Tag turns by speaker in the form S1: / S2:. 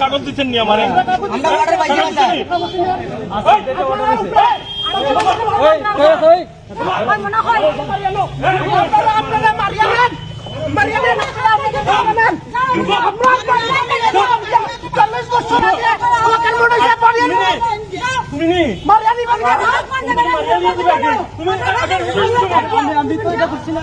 S1: কাগজ দিচ্ছেন নি আমারে
S2: আপনারা আপনারা মারিয়াবেন
S1: তুমি নি
S2: মারিয়ানি মারিয়ানি
S1: তুমি আগে
S2: আমি তো এটা করছি না।